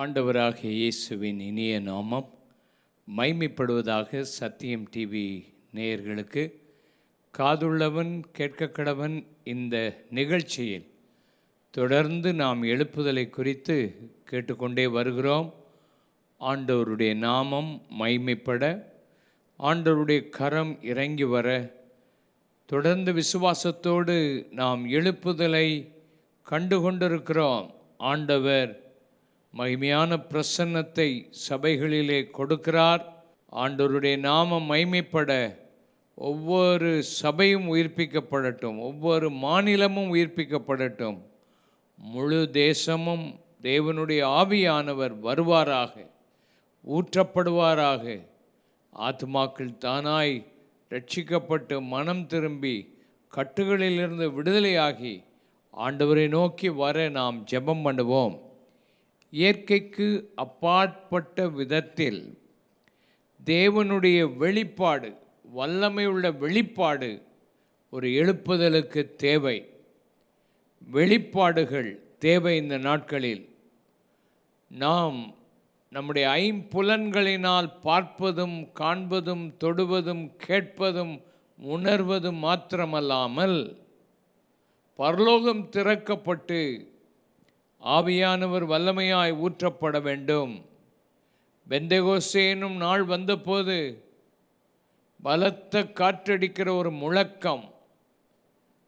ஆண்டவராக இயேசுவின் இனிய நாமம். மைமைப்படுவதாக சத்தியம் டிவி நேயர்களுக்கு காதுள்ளவன் கேட்க கடவன் இந்த நிகழ்ச்சியில் தொடர்ந்து நாம் எழுப்புதலை குறித்து கேட்டுக்கொண்டே வருகிறோம். ஆண்டவருடைய நாமம் மைமைப்பட ஆண்டவருடைய கரம் இறங்கி வர தொடர்ந்து விசுவாசத்தோடு நாம் எழுப்புதலை கண்டு கொண்டிருக்கிறோம் ஆண்டவர் மகிமையான பிரசன்னத்தை சபைகளிலே கொடுக்கிறார். ஆண்டோருடைய நாமம் மைமைப்பட ஒவ்வொரு சபையும் உயிர்ப்பிக்கப்படட்டும் ஒவ்வொரு மாநிலமும் உயிர்ப்பிக்கப்படட்டும். முழு தேசமும் தேவனுடைய ஆவியானவர் வருவாராக ஊற்றப்படுவாராக. ஆத்மாக்கள் தானாய் ரட்சிக்கப்பட்டு மனம் திரும்பி கட்டுகளிலிருந்து விடுதலையாகி ஆண்டவரை நோக்கி வர நாம் ஜெபம் பண்ணுவோம். இயற்கைக்கு அப்பாற்பட்ட விதத்தில் தேவனுடைய வெளிப்பாடு வல்லமையுள்ள வெளிப்பாடு ஒரு எழுப்புதலுக்கு தேவை. வெளிப்பாடுகள் தேவை இந்த நாட்களில். நாம் நம்முடைய ஐம்புலன்களினால் பார்ப்பதும் காண்பதும் தொடுவதும் கேட்பதும் உணர்வதும் மாத்திரமல்லாமல் பரலோகம் திறக்கப்பட்டு ஆவியானவர் வல்லமையாய் ஊற்றப்பட வேண்டும். வெந்தகோசேனும் நாள் வந்தபோது பலத்த காற்றடிக்கிற ஒரு முழக்கம்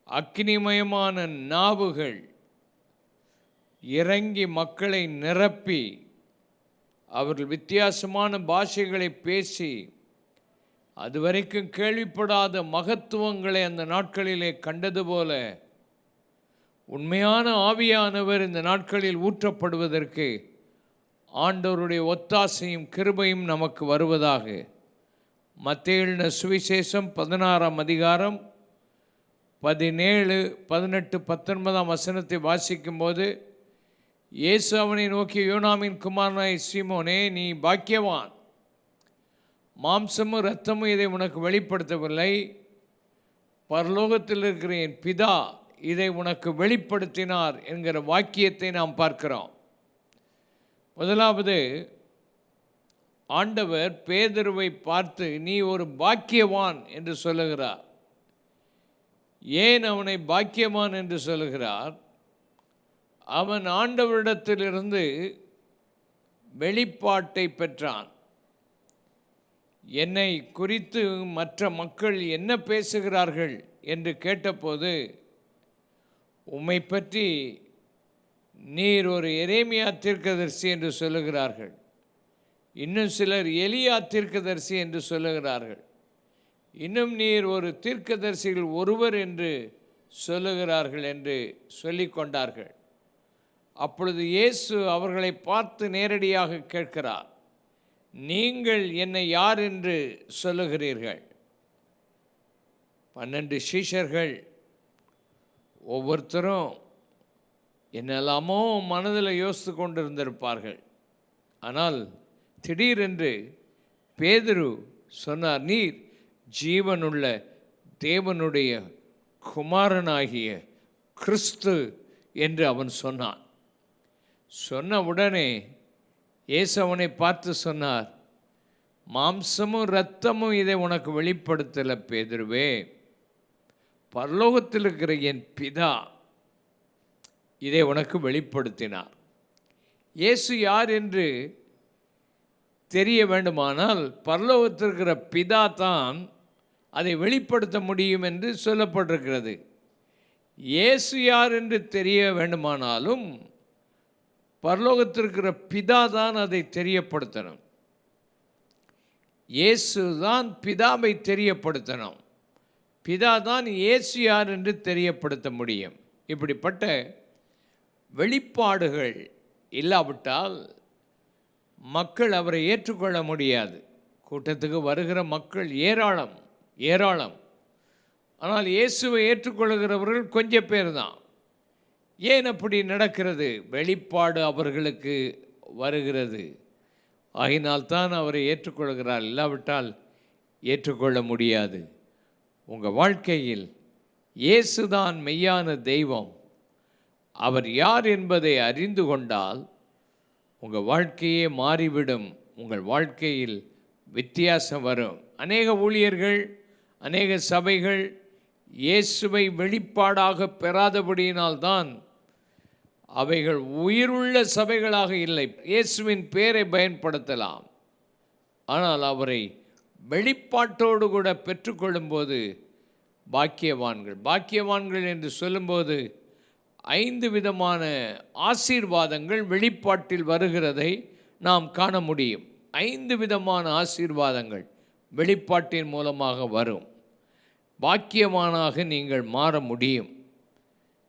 அக்னிமயமான நாவுகள் இறங்கி மக்களை நிரப்பி அவர்கள் வித்தியாசமான பாஷைகளை பேசி அதுவரைக்கும் கேள்விப்படாத மகத்துவங்களை அந்த நாட்களிலே கண்டது போல உண்மையான ஆவியானவர் இந்த நாட்களில் ஊற்றப்படுவதற்கு ஆண்டவருடைய ஒத்தாசையும் கிருபையும் நமக்கு வருவதாக. மத்தியில்ன சுவிசேஷம் பதினாறாம் அதிகாரம் பதினேழு பதினெட்டு பத்தொன்பதாம் வசனத்தை வாசிக்கும்போது இயேசு அவனை நோக்கி யோனாமின் குமாரனாய் சீமோனே நீ பாக்கியவான். மாம்சமும் இரத்தமும் இதை உனக்கு வெளிப்படுத்தவில்லை. பரலோகத்தில் இருக்கிற என் பிதா இதை உனக்கு வெளிப்படுத்தினார் என்கிற வாக்கியத்தை நாம் பார்க்கிறோம். முதலாவது ஆண்டவர் பேதருவை பார்த்து நீ ஒரு பாக்கியவான் என்று சொல்லுகிறார். ஏன் அவனை பாக்கியவான் என்று சொல்லுகிறார்? அவன் ஆண்டவரிடத்திலிருந்து வெளிப்பாட்டை பெற்றான். என்னை குறித்து மற்ற மக்கள் என்ன பேசுகிறார்கள்? என்று கேட்டபோது உம்மை பற்றி நீர் ஒரு எரேமியா தீர்க்கதரிசி என்று சொல்லுகிறார்கள். இன்னும் சிலர் எலியா தீர்க்கதரிசி என்று சொல்லுகிறார்கள். இன்னும் நீர் ஒரு தீர்க்கதரிசிகள் ஒருவர் என்று சொல்லுகிறார்கள் என்று சொல்லி கொண்டார்கள். அப்பொழுது இயேசு அவர்களை பார்த்து நேரடியாக கேட்கிறார் நீங்கள் என்னை யார் என்று சொல்லுகிறீர்கள்? பன்னெண்டு சீஷர்கள் ஒவ்வொருத்தரும் என்னெல்லாமோ மனதில் யோசித்து கொண்டு இருந்திருப்பார்கள் ஆனால் திடீரென்று பேதுரு சொன்னார் நீர் ஜீவனுள்ள தேவனுடைய குமாரனாகிய கிறிஸ்து என்று அவன் சொன்னான். சொன்ன உடனே இயேசு அவனை பார்த்து சொன்னார் மாம்சமும் இரத்தமும் இதை உனக்கு வெளிப்படுத்தலை பேதுருவே. பரலோகத்தில் இருக்கிற என் பிதா இதை உனக்கு வெளிப்படுத்தினார். இயேசு யார் என்று தெரிய வேண்டுமானால் பரலோகத்தில் இருக்கிற பிதா தான் அதை வெளிப்படுத்த முடியும் என்று சொல்லப்பட்டிருக்கிறது. இயேசு யார் என்று தெரிய வேண்டுமானாலும் பரலோகத்திற்கிற பிதா தான் அதை தெரியப்படுத்தணும். இயேசு தான் பிதாவை தெரியப்படுத்தணும். பிதா தான் இயேசு யார் என்று தெரியப்படுத்த முடியும். இப்படிப்பட்ட வெளிப்பாடுகள் இல்லாவிட்டால் மக்கள் அவரை ஏற்றுக்கொள்ள முடியாது. கூட்டத்துக்கு வருகிற மக்கள் ஏராளம் ஏராளம். ஆனால் இயேசுவை ஏற்றுக்கொள்கிறவர்கள் கொஞ்சம் பேர் தான் ஏன் அப்படி நடக்கிறது? வெளிப்பாடு அவர்களுக்கு வருகிறது. ஆகினால்தான் அவரை ஏற்றுக்கொள்கிறார். இல்லாவிட்டால் ஏற்றுக்கொள்ள முடியாது. உங்கள் வாழ்க்கையில் இயேசுதான் மெய்யான தெய்வம். அவர் யார் என்பதை அறிந்து கொண்டால் உங்கள் வாழ்க்கையே மாறிவிடும். உங்கள் வாழ்க்கையில் வித்தியாசம் வரும். அநேக ஊழியர்கள் அநேக சபைகள் இயேசுவை வெளிப்பாடாக பெறாதபடியினால்தான் அவைகள் உயிருள்ள சபைகளாக இல்லை. இயேசுவின் பெயரை பயன்படுத்தலாம். ஆனால் அவரை வெளிப்பாட்டோடு கூட பெற்றுக்கொள்ளும்போது பாக்கியவான்கள். பாக்கியவான்கள் என்று சொல்லும்போது ஐந்து விதமான ஆசீர்வாதங்கள் வெளிப்பாட்டில் வருகிறதை நாம் காண முடியும். ஐந்து விதமான ஆசீர்வாதங்கள் வெளிப்பாட்டின் மூலமாக வரும். பாக்கியவானாக நீங்கள் மாற முடியும்.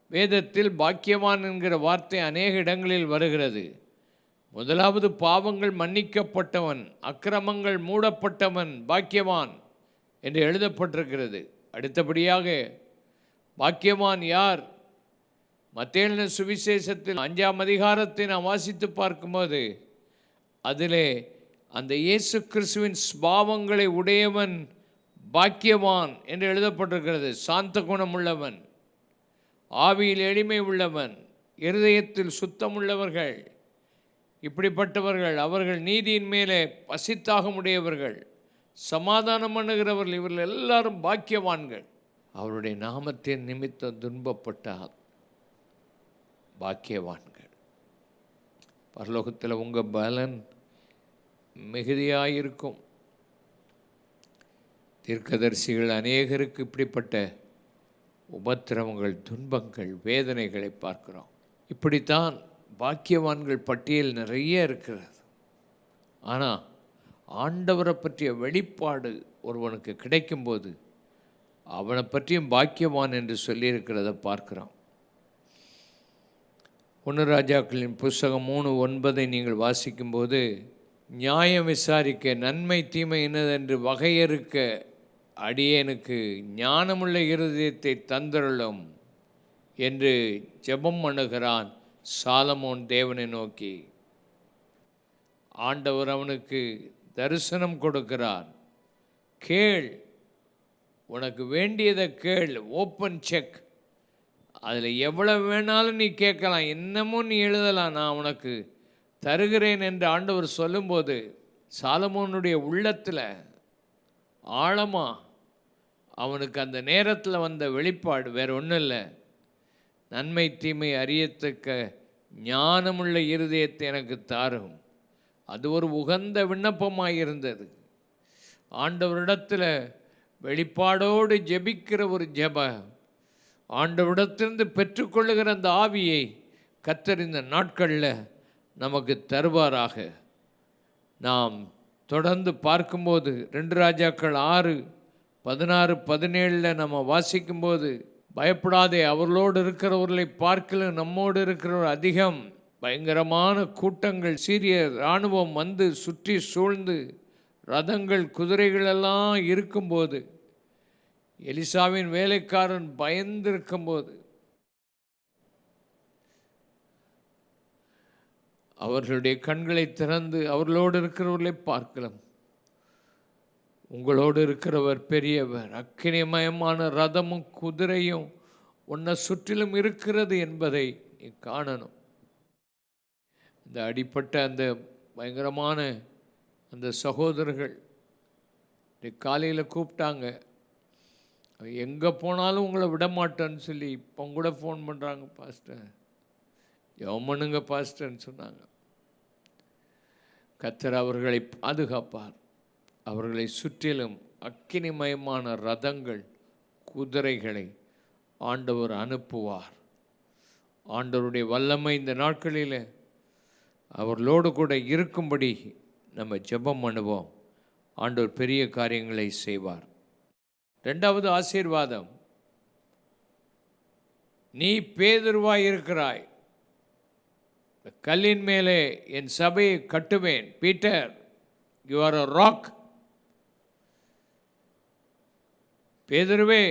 வேதத்தில் பாக்கியவான் என்கிற வார்த்தை அநேக இடங்களில் வருகிறது. முதலாவது பாவங்கள் மன்னிக்கப்பட்டவன் அக்கிரமங்கள் மூடப்பட்டவன் பாக்கியவான் என்று எழுதப்பட்டிருக்கிறது. அடுத்தபடியாக பாக்கியவான் யார்? மத்தேலின சுவிசேஷத்தில் அஞ்சாம் அதிகாரத்தை நாம் வாசித்து பார்க்கும்போது அதிலே அந்த இயேசு கிறிஸ்துவின் ஸ்பாவங்களை உடையவன் பாக்கியவான் என்று எழுதப்பட்டிருக்கிறது. சாந்த குணமுள்ளவன் ஆவியில் எளிமை உள்ளவன் இருதயத்தில் சுத்தமுள்ளவர்கள். இப்படிப்பட்டவர்கள் அவர்கள் நீதியின் மேலே பசித்தாகமுடையவர்கள் சமாதானம் பண்ணுகிறவர்கள் இவர்கள் எல்லாரும் பாக்கியவான்கள். அவருடைய நாமத்தின் நிமித்தம் துன்பப்பட்டால் பாக்கியவான்கள். பரலோகத்தில் உங்கள் பலன் மிகுதியாயிருக்கும். தீர்க்கதரிசிகள் அநேகருக்கு இப்படிப்பட்ட உபத்திரவங்கள் துன்பங்கள் வேதனைகளை பார்க்கிறோம். இப்படித்தான் பாக்கியவான்கள் பட்டியல் நிறைய இருக்கிறது. ஆனால் ஆண்டவரை பற்றிய வெளிப்பாடு ஒருவனுக்கு கிடைக்கும்போது அவனை பற்றியும் பாக்கியவான் என்று சொல்லியிருக்கிறத பார்க்கிறான் ஒன்று ராஜாக்களின் புஸ்தகம் மூணு ஒன்பதை நீங்கள் வாசிக்கும்போது நியாயம் விசாரிக்க நன்மை தீமை என்னதென்று வகையறுக்க அடியேனுக்கு ஞானமுள்ள இருதயத்தை தந்தருளும் என்று ஜெபம் அணுகிறான் சாலமோன் தேவனை நோக்கி ஆண்டவர் அவனுக்கு தரிசனம் கொடுக்கிறார். கேள். உனக்கு வேண்டியதை கேள். ஓப்பன் செக் அதில் எவ்வளோ வேணாலும் நீ கேட்கலாம். என்னமும் நீ எழுதலாம். நான் உனக்கு தருகிறேன் என்று ஆண்டவர் சொல்லும்போது சாலமோனுடைய உள்ளத்தில் ஆழமாக அவனுக்கு அந்த நேரத்தில் வந்த வெளிப்பாடு வேற ஒன்றும் இல்லை. நன்மை தீமை அறியத்தக்க ஞானமுள்ள இருதயத்தை எனக்கு தாரும். அது ஒரு உகந்த விண்ணப்பமாக இருந்தது. ஆண்டவரிடத்தில் வெளிப்பாடோடு ஜெபிக்கிற ஒரு ஜெப ஆண்டவரிடத்திலிருந்து பெற்றுக்கொள்ளுகிற அந்த ஆவியை கத்தர் இந்த நாட்களில் நமக்கு தருவாராக. நாம் தொடர்ந்து பார்க்கும்போது ரெண்டு ராஜாக்கள் ஆறு பதினாறு பதினேழில் நம்ம வாசிக்கும்போது பயப்படாதே அவர்களோடு இருக்கிறவர்களை பார்க்கல நம்மோடு இருக்கிறவர் அதிகம். பயங்கரமான கூட்டங்கள் சீரிய இராணுவம் வந்து சுற்றி சூழ்ந்து ரதங்கள் குதிரைகள் எல்லாம் இருக்கும்போது எலிசாவின் வேலைக்காரன் பயந்திருக்கும்போது அவர்களுடைய கண்களை திறந்து அவர்களோடு இருக்கிறவர்களை பார்க்கலாம். உங்களோடு இருக்கிறவர் பெரியவர். அக்கினிமயமான ரதமும் குதிரையும் உன்னை சுற்றிலும் இருக்கிறது என்பதை நீ காணணும். இந்த அடிப்பட்ட அந்த பயங்கரமான அந்த சகோதரர்கள் காலையில் கூப்பிட்டாங்க. எங்கே போனாலும் உங்களை விட மாட்டேன்னு சொல்லி இப்போ கூட ஃபோன் பண்ணுறாங்க பாஸ்டர் ஜெபம் பண்ணுங்க பாஸ்டர்ன்னு சொன்னாங்க. கத்தர் அவர்களை பாதுகாப்பார். அவர்களை சுற்றிலும் அக்கினிமயமான ரதங்கள் குதிரைகளை ஆண்டவர் அனுப்புவார். ஆண்டவருடைய வல்லமை இந்த நாட்களில் அவர்களோடு கூட இருக்கும்படி நம்ம ஜெபம் பண்ணுவோம். ஆண்டவர் பெரிய காரியங்களை செய்வார். ரெண்டாவது ஆசீர்வாதம். நீ பேதுருவாய் இருக்கிறாய். கல்லின் மேலே என் சபையை கட்டுவேன். Peter you are a rock பேதருவே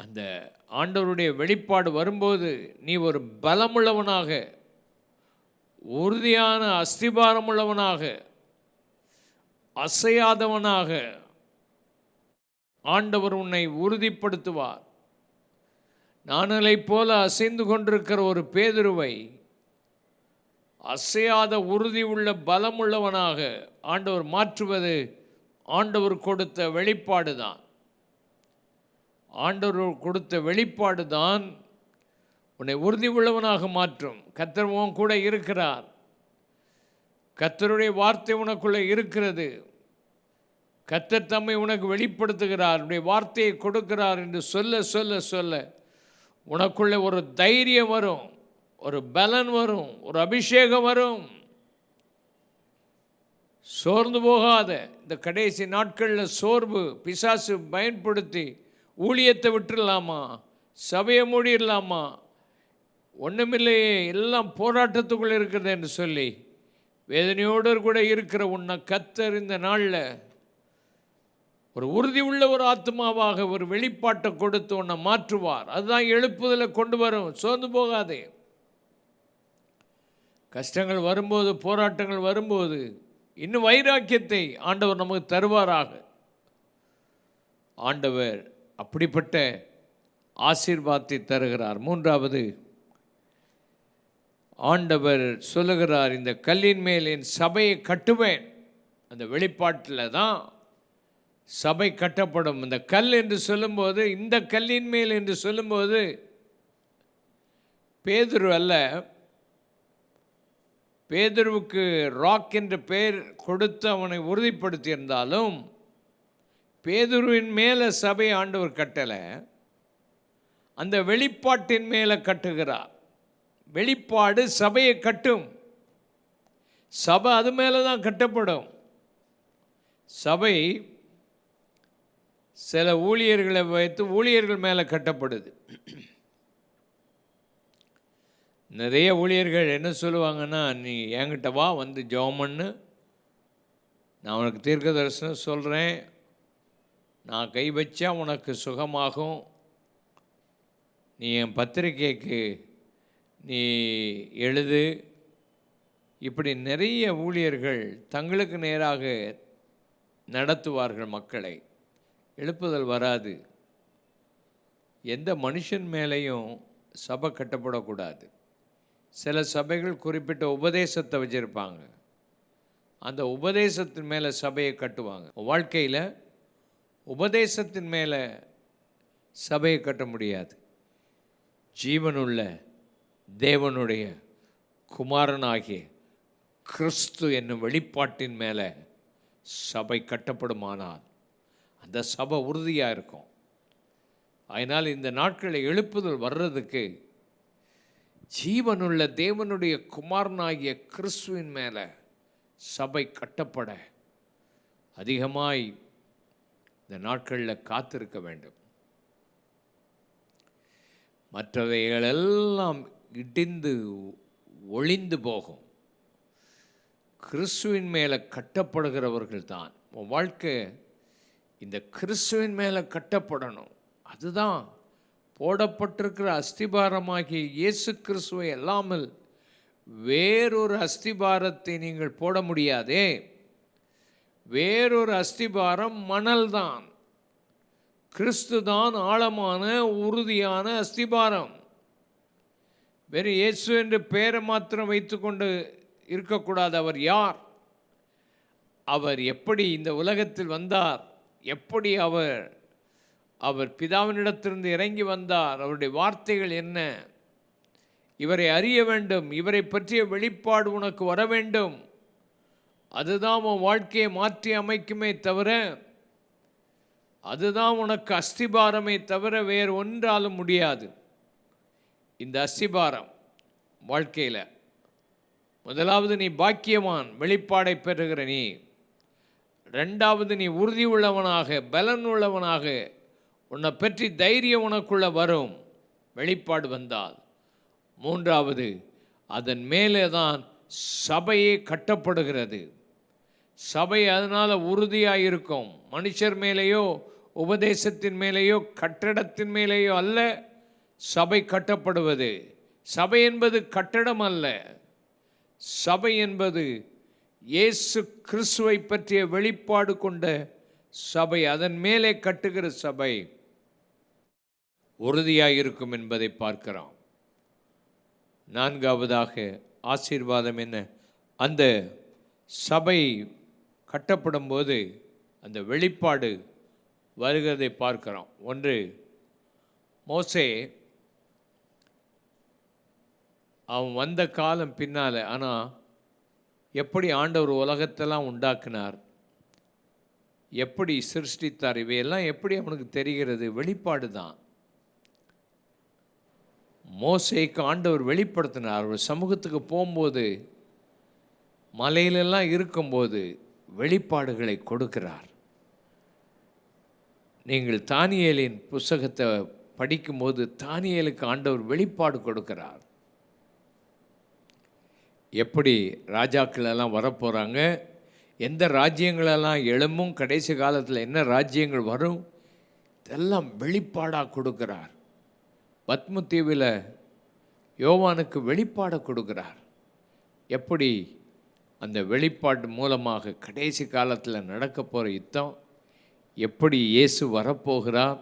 அந்த ஆண்டவருடைய வெளிப்பாடு வரும்போது நீ ஒரு பலமுள்ளவனாக உறுதியான அஸ்திபாரமுள்ளவனாக அசையாதவனாக ஆண்டவர் உன்னை உறுதிப்படுத்துவார். நானலை போல அசைந்து கொண்டிருக்கிற ஒரு பேதுருவை அசையாத உறுதி உள்ள பலமுள்ளவனாக ஆண்டவர் மாற்றுவது ஆண்டவர் கொடுத்த வெளிப்பாடு தான் ஆண்டவர் கொடுத்த வெளிப்பாடு தான் உன்னை உறுதி உள்ளவனாக மாற்றும். கத்தர் உன் கூட இருக்கிறார். கத்தருடைய வார்த்தை உனக்குள்ளே இருக்கிறது. கத்தர் தம்மை உனக்கு வெளிப்படுத்துகிறார். உடைய வார்த்தையை கொடுக்கிறார் என்று சொல்ல சொல்ல சொல்ல உனக்குள்ளே ஒரு தைரியம் வரும். ஒரு பலன் வரும். ஒரு அபிஷேகம் வரும். சோர்ந்து போகாத. இந்த கடைசி நாட்களில் சோர்வு பிசாசு பயன்படுத்தி ஊழியத்தை விட்டுடலாமா சபையை மூடிடலாமா ஒன்றுமில்லையே எல்லாம் போராட்டத்துக்குள்ளே இருக்கிறது என்று சொல்லி வேதனையோடு கூட இருக்கிற உன்னை கத்தர் இந்த நாளில் ஒரு உறுதி உள்ள ஒரு ஆத்மாவாக ஒரு வெளிப்பாட்டை கொடுத்து உன்னை மாற்றுவார். அதுதான் எழுப்புதலை கொண்டு வரும். சோர்ந்து போகாதே. கஷ்டங்கள் வரும்போது போராட்டங்கள் வரும்போது இன்னும் வைராக்கியத்தை ஆண்டவர் நமக்கு தருவாராக. ஆண்டவர் அப்படிப்பட்ட ஆசீர்வாதத்தை தருகிறார். மூன்றாவது ஆண்டவர் சொல்லுகிறார் இந்த கல்லின் மேல் என் சபையை கட்டுவேன். அந்த வெளிப்பாட்டில் தான் சபை கட்டப்படும். இந்த கல் என்று சொல்லும்போது இந்த கல்லின் மேல் என்று சொல்லும்போது பேதுரு அல்ல பேதுருவுக்கு ராக் என்ற பெயர் கொடுத்து அவனை உறுதிப்படுத்தியிருந்தாலும் பேதுருவின் மேலே சபை ஆண்டவர் கட்டலை அந்த வெளிப்பாட்டின் மேலே கட்டுகிறார். வெளிப்பாடு சபையை கட்டும். சபை அது மேலே தான் கட்டப்படும். சபை சில ஊழியர்களை வைத்து ஊழியர்கள் மேலே கட்டப்படுது. நிறைய ஊழியர்கள் என்ன சொல்லுவாங்கன்னா நீ என்கிட்ட வா வந்து ஜோமன்னு நான் உனக்கு தீர்க்க தரிசனம் சொல்கிறேன் நான் கை வச்சா உனக்கு சுகமாகும். நீ என் பத்திரிக்கைக்கு நீ எழுது. இப்படி நிறைய ஊழியர்கள் தங்களுக்கு நேராக நடத்துவார்கள் மக்களை. எழுப்புதல் வராது. எந்த மனுஷன் மேலேயும் சபை கட்டப்படக்கூடாது. சில சபைகள் குறிப்பிட்ட உபதேசத்தை வச்சுருப்பாங்க. அந்த உபதேசத்தின் மேலே சபையை கட்டுவாங்க. வாழ்க்கையில் உபதேசத்தின் மேலே சபையை கட்ட முடியாது. ஜீவனுள்ள தேவனுடைய குமாரனாகிய கிறிஸ்து என்னும் வெளிப்பாட்டின் மேலே சபை கட்டப்படுமானால் அந்த சபை உறுதியாக இருக்கும். அதனால் இந்த நாட்களில் எழுப்புதல் வர்றதுக்கு ஜீவனுள்ள தேவனுடைய குமாரனாகிய கிறிஸ்துவின் மேலே சபை கட்டப்பட அதிகமாய் இந்த நாட்களில் காத்திருக்க வேண்டும். மற்றவைகளெல்லாம் இடிந்து ஒளிந்து போகும். கிறிஸ்துவின் மேலே கட்டப்படுகிறவர்கள் தான். உன் வாழ்க்கை இந்த கிறிஸ்துவின் மேலே கட்டப்படணும். அதுதான் போடப்பட்டிருக்கிற அஸ்திபாரமாகிய இயேசு கிறிஸ்துவை அல்லாமல் வேறொரு அஸ்திபாரத்தை நீங்கள் போட முடியாதே. வேறொரு அஸ்திபாரம் மணல் தான் கிறிஸ்து தான் ஆழமான உறுதியான அஸ்திபாரம். வெறும் இயேசு என்று பெயரை மாத்திரம் வைத்துக்கொண்டு இருக்கக்கூடாது அவர் யார்? அவர் எப்படி இந்த உலகத்தில் வந்தார்? எப்படி அவர் அவர் பிதாவினிடத்திலிருந்து இறங்கி வந்தார். அவருடைய வார்த்தைகள் என்ன? இவரை அறிய வேண்டும். இவரை பற்றிய வெளிப்பாடு உனக்கு வர வேண்டும். அதுதான் உன் வாழ்க்கையை மாற்றி அமைக்குமே தவிர அதுதான் உனக்கு அஸ்திபாரமே தவிர வேறு ஒன்றாலும் முடியாது. இந்த அஸ்திபாரம் வாழ்க்கையில் முதலாவது நீ பாக்கியவான் வெளிப்பாடை பெறுகிற நீ. ரெண்டாவது நீ உறுதி உள்ளவனாக பலன் உள்ளவனாக உன்னை பற்றி தைரியம் உனக்குள்ளே வரும். வெளிப்பாடு வந்தால். மூன்றாவது அதன் மேலே தான் சபையே கட்டப்படுகிறது. சபை அதனால் உறுதியாக இருக்கும். மனுஷர் மேலேயோ உபதேசத்தின் மேலேயோ கட்டடத்தின் மேலேயோ அல்ல சபை கட்டப்படுவது. சபை என்பது கட்டடம் அல்ல. சபை என்பது இயேசு கிறிஸ்துவை பற்றிய வெளிப்பாடு கொண்ட சபை அதன் மேலே கட்டுகிற சபை. உறுதியாக இருக்கும் என்பதை பார்க்கிறோம். நான்காவதாக ஆசீர்வாதம் என்ன? அந்த சபை கட்டப்படும் போது அந்த வெளிப்பாடு வருகிறதை பார்க்கிறோம். ஒன்று மோசே அவன் வந்த காலம் பின்னால் ஆனால் எப்படி ஆண்டவர் உலகத்தெல்லாம் உண்டாக்குனார்? எப்படி சிருஷ்டித்தார்? இவையெல்லாம் எப்படி அவனுக்கு தெரிகிறது? வெளிப்பாடு தான். மோசைக்கு ஆண்டவர் வெளிப்படுத்தினார். அவர் சமூகத்துக்கு போகும்போது மலையிலெல்லாம் இருக்கும்போது வெளிப்பாடுகளை கொடுக்கிறார். நீங்கள் தானியேலின் புஸ்தகத்தை படிக்கும்போது தானியலுக்கு ஆண்டவர் வெளிப்பாடு கொடுக்கிறார். எப்படி ராஜாக்களெல்லாம் வரப்போகிறாங்க எந்த ராஜ்யங்களெல்லாம் எழும்பும்? கடைசி காலத்தில் என்ன ராஜ்யங்கள் வரும்? இதெல்லாம் வெளிப்பாடாக கொடுக்கிறார். பத்மதீவில் யோவானுக்கு வெளிப்பாடை கொடுக்குறார். எப்படி? அந்த வெளிப்பாடு மூலமாக கடைசி காலத்தில் நடக்க போகிற யுத்தம் எப்படி இயேசு வரப்போகிறார்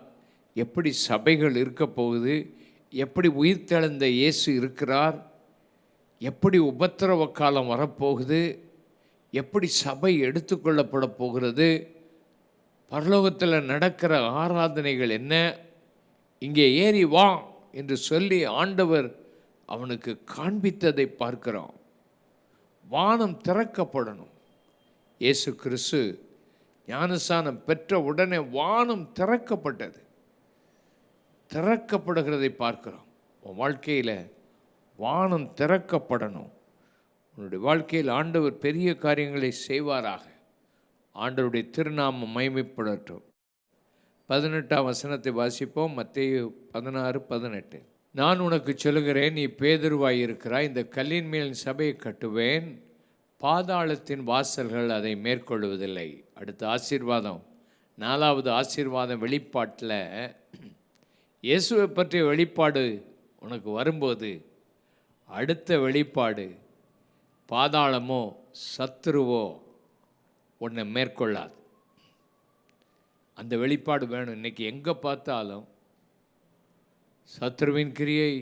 எப்படி சபைகள் இருக்க போகுது எப்படி உயிர்த்தெழுந்த இயேசு இருக்கிறார் எப்படி உபத்திரவ காலம் வரப்போகுது எப்படி சபை எடுத்துக்கொள்ளப்பட போகிறது பரலோகத்தில் நடக்கிற ஆராதனைகள் என்ன? இங்கே ஏறி வா. என்று சொல்லி ஆண்டவர் அவனுக்கு காண்பித்ததை பார்க்கிறோம். வானம் திறக்கப்படணும். இயேசு கிறிஸ்து ஞானஸ்தானம் பெற்ற உடனே வானம் திறக்கப்பட்டது. திறக்கப்படுகிறதை பார்க்கிறோம். உன் வாழ்க்கையில் வானம் திறக்கப்படணும். உன்னுடைய வாழ்க்கையில் ஆண்டவர் பெரிய காரியங்களை செய்வாராக. ஆண்டவருடைய திருநாமம் மகிமைப்படட்டும். பதினெட்டாம் வசனத்தை வாசிப்போம். மத்திய பதினாறு பதினெட்டு. நான் உனக்கு சொல்லுகிறேன் நீ பேதுருவாய் இருக்கிறாய் இந்த கல்லின் மேல் சபையை கட்டுவேன் பாதாளத்தின் வாசல்கள் அதை மேற்கொள்வதில்லை அடுத்த ஆசீர்வாதம். நாலாவது ஆசீர்வாதம் வெளிப்பாட்டில் இயேசுவை பற்றிய வெளிப்பாடு உனக்கு வரும்போது அடுத்த வெளிப்பாடு பாதாளமோ சத்துருவோ உன்னை மேற்கொள்ளாது. அந்த வெளிப்பாடு வேணும். இன்றைக்கி எங்கே பார்த்தாலும் சத்ருவின் கிரியை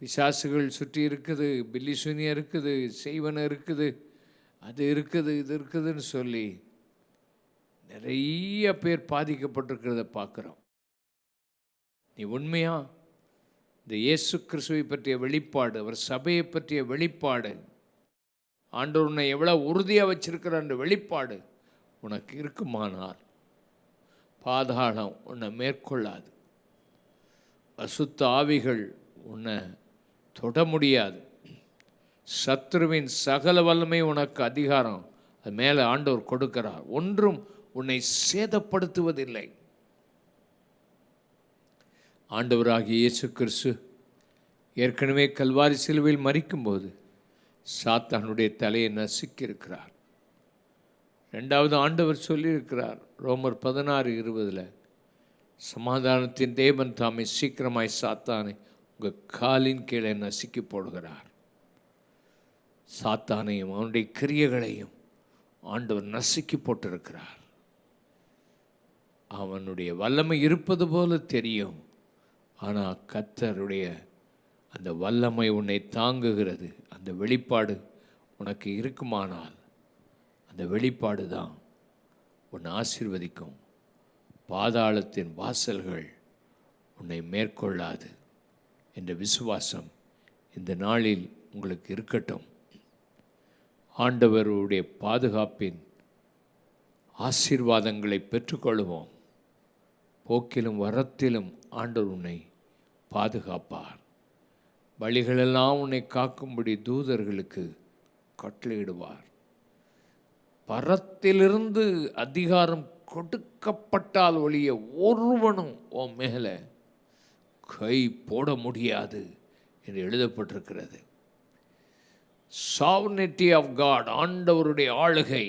பிசாசுகள் சுற்றி இருக்குது பில்லி சுனியம் இருக்குது செய்வன இருக்குது அது இருக்குது இது இருக்குதுன்னு சொல்லி நிறைய பேர் பாதிக்கப்பட்டிருக்கிறத பார்க்குறோம். நீ உண்மையாக இந்த இயேசு கிறிஸ்துவை பற்றிய வெளிப்பாடு அவர் சபையை பற்றிய வெளிப்பாடு ஆண்டவர் உன்னை எவ்வளோ உறுதியாக வச்சிருக்கிற அந்த வெளிப்பாடு உனக்கு இருக்குமானால் பாதாளம் உன்னை மேற்கொள்ளாது. அசுத்த ஆவிகள் உன்னை தொட முடியாது. சத்ருவின் சகல வல்லமை உனக்கு அதிகாரம். அது மேலே ஆண்டவர் கொடுக்கிறார். ஒன்றும் உன்னை சேதப்படுத்துவதில்லை. ஆண்டவராகிய இயேசு கிறிஸ்து ஏற்கனவே கல்வாரி சிலுவையில் மறிக்கும்போது சாத்தானுடைய தலையை நசுக்கியிருக்கிறார். ரெண்டாவது ஆண்டவர் சொல்லியிருக்கிறார் ரோமர் பதினாறு இருபதில் சமாதானத்தின் தேவன் தாமே சீக்கிரமாய் சாத்தானை உங்கள் காலின் கீழே நசுக்கி போடுகிறார். சாத்தானையும் அவனுடைய கிரியைகளையும் ஆண்டவர் நசுக்கி போட்டிருக்கிறார். அவனுடைய வல்லமை இருப்பது போல தெரியும். ஆனால் கத்தருடைய அந்த வல்லமை உன்னை தாங்குகிறது. அந்த வெளிப்பாடு உனக்கு இருக்குமானால் அந்த வெளிப்பாடு தான் உன்னை ஆசிர்வதிக்கும். பாதாளத்தின் வாசல்கள் உன்னை மேற்கொள்ளாது என்ற விசுவாசம் இந்த நாளில் உங்களுக்கு இருக்கட்டும். ஆண்டவருடைய பாதுகாப்பின் ஆசீர்வாதங்களை பெற்றுக்கொள்வோம். போக்கிலும் வரத்திலும் ஆண்டவர் உன்னை பாதுகாப்பார். வழிகளெல்லாம் உன்னை காக்கும்படி தூதர்களுக்கு கட்டளையிடுவார். பரத்திலிருந்து அதிகாரம் கொடுக்கப்பட்டால் ஒழிய ஒருவனும் உன் மேலே கை போட முடியாது என்று எழுதப்பட்டிருக்கிறது. சாவர்னிட்டி ஆஃப் காட் ஆண்டவருடைய ஆளுகை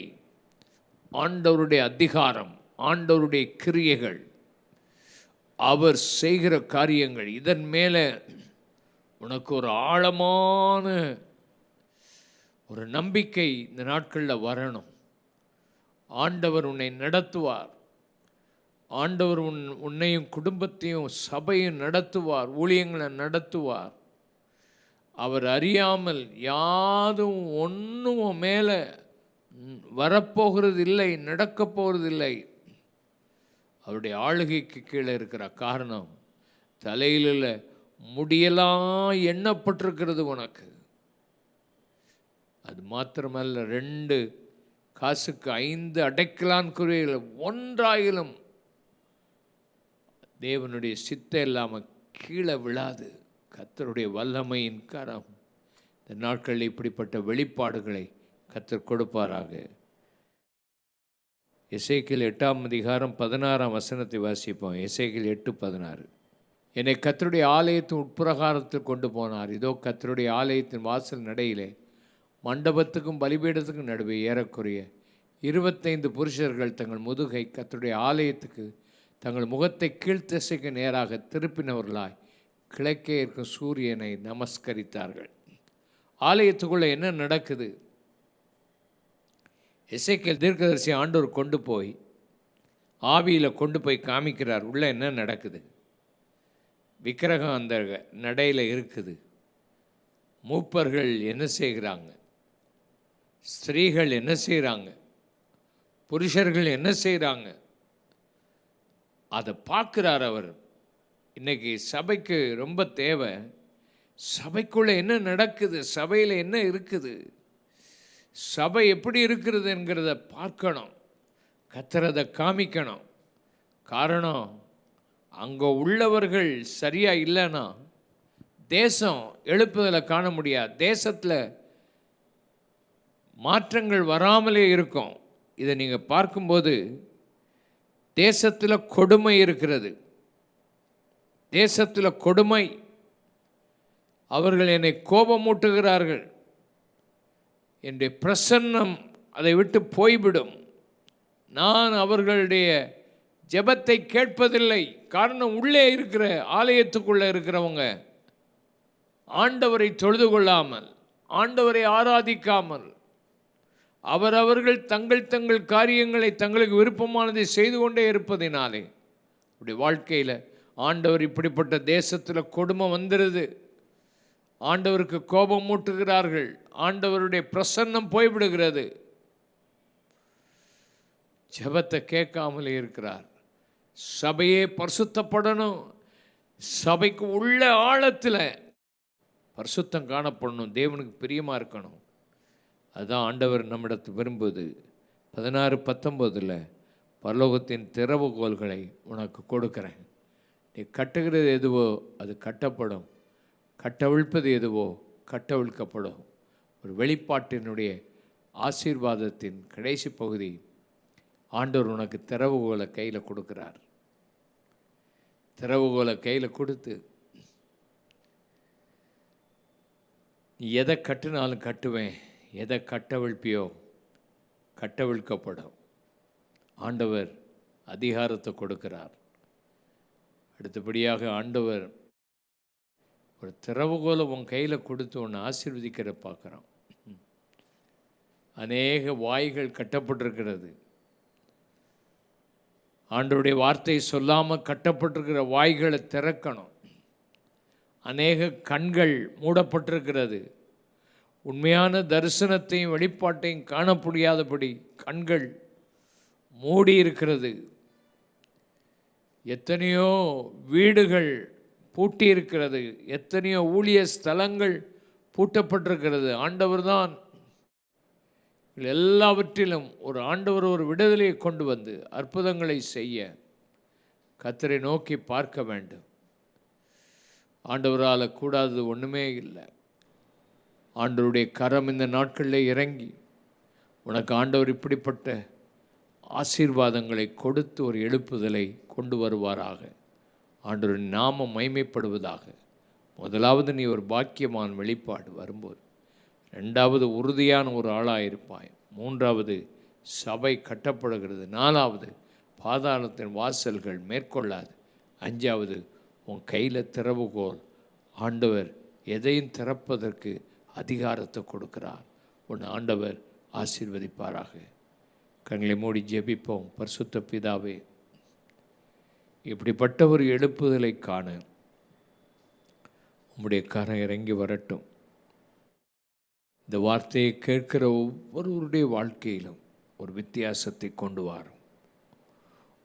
ஆண்டவருடைய அதிகாரம் ஆண்டவருடைய கிரியைகள் அவர் செய்கிற காரியங்கள் இதன் மேலே உனக்கு ஒரு ஆழமான ஒரு நம்பிக்கை இந்த நாட்களில் வரணும். ஆண்டவர் உன்னை நடத்துவார். ஆண்டவர் உன் உன்னையும் குடும்பத்தையும் சபையும் நடத்துவார் ஊழியங்களை நடத்துவார். அவர் அறியாமல் யாதும் ஒன்றும் மேலே வரப்போகிறது இல்லை நடக்கப் போகிறது இல்லை அவருடைய ஆளுகைக்கு கீழே இருக்கிற காரணம் தலையில் முடியலாம் எண்ணப்பட்டிருக்கிறது உனக்கு. அது மாத்திரமல்ல ரெண்டு காசுக்கு ஐந்து அடைக்கலான் குறையில் ஒன்றாயிலும் தேவனுடைய சித்தம் இல்லாமல் கீழே விழாது. கத்தருடைய வல்லமையின் கரம். இந்த நாட்களில் இப்படிப்பட்ட வெளிப்பாடுகளை கத்தர் கொடுப்பாராக. இசைக்கில் எட்டாம் அதிகாரம் பதினாறாம் வசனத்தை வாசிப்போம். இசைக்கில் எட்டு பதினாறு. என்னை கத்தருடைய ஆலயத்தின் உட்பிரகாரத்தில் கொண்டு போனார். இதோ கத்தருடைய ஆலயத்தின் வாசல் நடையிலே மண்டபத்துக்கும் பலிபீடத்துக்கும் நடுவே ஏறக்குறைய இருபத்தைந்து புருஷர்கள் தங்கள் முதுகை கத்தருடைய ஆலயத்துக்கு தங்கள் முகத்தை கீழ்த்திசைக்கு நேராக திருப்பினவர்களாய் கிழக்கே இருக்கும் சூரியனை நமஸ்கரித்தார்கள். ஆலயத்துக்குள்ளே என்ன நடக்குது? இசைக்கல் தீர்க்கதரிசி ஆண்டோர் கொண்டு போய் ஆவியில் கொண்டு போய் காமிக்கிறார். உள்ளே என்ன நடக்குது? விக்கிரகம் அந்த நடையில் இருக்குது. மூப்பர்கள் என்ன செய்கிறாங்க? ஸ்திரீகள் என்ன செய்கிறாங்க புருஷர்கள் என்ன செய்கிறாங்க அதை பார்க்குறார் அவர். இன்றைக்கி சபைக்கு ரொம்ப தேவை. சபைக்குள்ளே என்ன நடக்குது? சபையில் என்ன இருக்குது? சபை எப்படி இருக்கிறது என்கிறத பார்க்கணும். கத்துறதை காமிக்கணும். காரணம் அங்கே உள்ளவர்கள் சரியாக இல்லைன்னா தேசம் எழுப்புதலை காண முடியாது. தேசத்தில் மாற்றங்கள் வராமலே இருக்கும். இதை நீங்கள் பார்க்கும்போது தேசத்தில் கொடுமை இருக்கிறது. தேசத்தில் கொடுமை. அவர்கள் என்னை கோபமூட்டுகிறார்கள். என்னுடைய பிரசன்னம் அதை விட்டு போய்விடும். நான் அவர்களுடைய ஜெபத்தை கேட்பதில்லை. காரணம் உள்ளே இருக்கிற ஆலயத்துக்குள்ளே இருக்கிறவங்க. ஆண்டவரை தொழுது கொள்ளாமல் ஆண்டவரை ஆராதிக்காமல் அவரவர்கள் தங்கள் தங்கள் காரியங்களை தங்களுக்கு விருப்பமானதை செய்து கொண்டே இருப்பதினாலே அப்படி வாழ்க்கையில் ஆண்டவர் இப்படிப்பட்ட தேசத்தில் கொடுமை வந்துடுது ஆண்டவருக்கு கோபம் மூட்டுகிறார்கள். ஆண்டவருடைய பிரசன்னம் போய்விடுகிறது. ஜபத்தை கேட்காமலே இருக்கிறார். சபையே பரிசுத்தப்படணும். சபைக்கு உள்ள ஆழத்தில் பரிசுத்தம் காணப்படணும். தேவனுக்கு பிரியமாக இருக்கணும். அதுதான் ஆண்டவர் நம்மிடத்து விரும்புவது பதினாறு பத்தொம்போதில் பரலோகத்தின் திறவுகோல்களை உனக்கு கொடுக்குறேன். நீ கட்டுகிறது எதுவோ அது கட்டப்படும். கட்டவிழ்ப்பது எதுவோ கட்டவிழ்க்கப்படும். ஒரு வெளிப்பாட்டினுடைய ஆசீர்வாதத்தின் கடைசி பகுதி ஆண்டவர் உனக்கு திறவுகோலை கையில் கொடுக்குறார். திறவுகோலை கையில் கொடுத்து நீ எதை கட்டினாலும் கட்டுவேன். எதை கட்டவிழ்ப்பியோ கட்டவிழ்க்கப்படும். ஆண்டவர் அதிகாரத்தை கொடுக்கிறார். அடுத்தபடியாக ஆண்டவர் ஒரு திறவுகோலை உன் கையில் கொடுத்து உன்னை ஆசீர்வதிக்கிற பார்க்குறோம் அநேக வாய்கள் கட்டப்பட்டிருக்கிறது. ஆண்டருடைய வார்த்தை சொல்லாமல் கட்டப்பட்டிருக்கிற வாய்களை திறக்கணும். அநேக கண்கள் மூடப்பட்டிருக்கிறது. உண்மையான தரிசனத்தையும் வெளிப்பாட்டையும் காண முடியாதபடி கண்கள் மூடி இருக்கிறது எத்தனையோ வீடுகள் பூட்டி இருக்கிறது எத்தனையோ ஊழிய ஸ்தலங்கள் பூட்டப்பட்டிருக்கிறது. ஆண்டவர் தான் எல்லாவற்றிலும் ஒரு ஆண்டவர் ஒரு விடுதலையை கொண்டு வந்து அற்புதங்களை செய்ய கத்தரை நோக்கி பார்க்க வேண்டும். ஆண்டவரால் கூடாதது ஒன்றுமே இல்லை. ஆண்டவருடைய கரம் இந்த நாட்களில் இறங்கி உனக்கு ஆண்டவர் இப்படிப்பட்ட ஆசீர்வாதங்களை கொடுத்து ஒரு எழுப்புதலை கொண்டு வருவாராக. ஆண்டவரின் நாமம் மைமைப்படுவதாக முதலாவது நீ ஒரு பாக்கியமான வெளிப்பாடு வரும்போது ரெண்டாவது உறுதியான ஒரு ஆளாக இருப்பாய். மூன்றாவது சபை கட்டப்படுகிறது. நாலாவது பாதாளத்தின் வாசல்கள் மேற்கொள்ளாது. அஞ்சாவது உன் கையில் திறவுகோல். ஆண்டவர் எதையும் திறப்பதற்கு அதிகாரத்தை கொடுக்கிறார். உன் ஆண்டவர் ஆசீர்வதிப்பாராக. கண்களை மூடி ஜெபிப்போம். பரிசுத்த பிதாவே இப்படிப்பட்ட ஒரு எழுப்புதலை காண உம்முடைய கரம் இறங்கி வரட்டும். இந்த வார்த்தையை கேட்கிற ஒவ்வொருவருடைய வாழ்க்கையிலும் ஒரு வித்தியாசத்தை கொண்டு வரும்.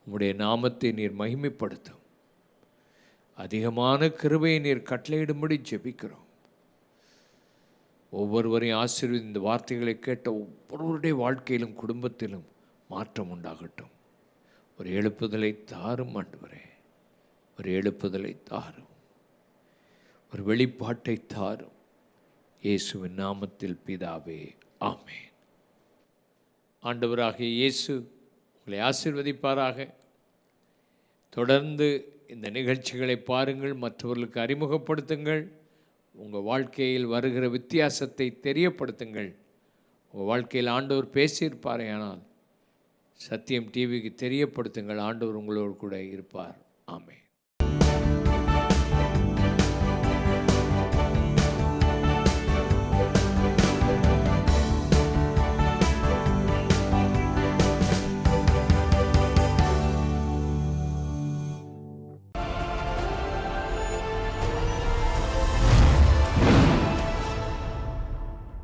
உம்முடைய நாமத்தை நீர் மகிமைப்படுத்தும். அதிகமான கிருபையை நீர் கட்டளையிடும்படி ஜெபிக்கிறோம். ஒவ்வொருவரையும் ஆசீர்வதி இந்த வார்த்தைகளை கேட்ட ஒவ்வொருவருடைய வாழ்க்கையிலும் குடும்பத்திலும் மாற்றம் உண்டாகட்டும். ஒரு எழுப்புதலை தாரும் ஆண்டவரே. ஒரு எழுப்புதலை தாரும். ஒரு வெளிப்பாட்டை தாரும். இயேசுவின் நாமத்தில் பிதாவே ஆமேன். ஆண்டவராகிய இயேசு உங்களை ஆசிர்வதிப்பாராக. தொடர்ந்து இந்த நிகழ்ச்சிகளை பாருங்கள் மற்றவர்களுக்கு அறிமுகப்படுத்துங்கள். உங்கள் வாழ்க்கையில் வருகிற வித்தியாசத்தை தெரியப்படுத்துங்கள். உங்கள் வாழ்க்கையில் ஆண்டவர் பேசியிருப்பாரே ஆனால் சத்தியம் டிவிக்கு தெரியப்படுத்துங்கள். ஆண்டவர் உங்களோடு கூட இருப்பார். ஆமே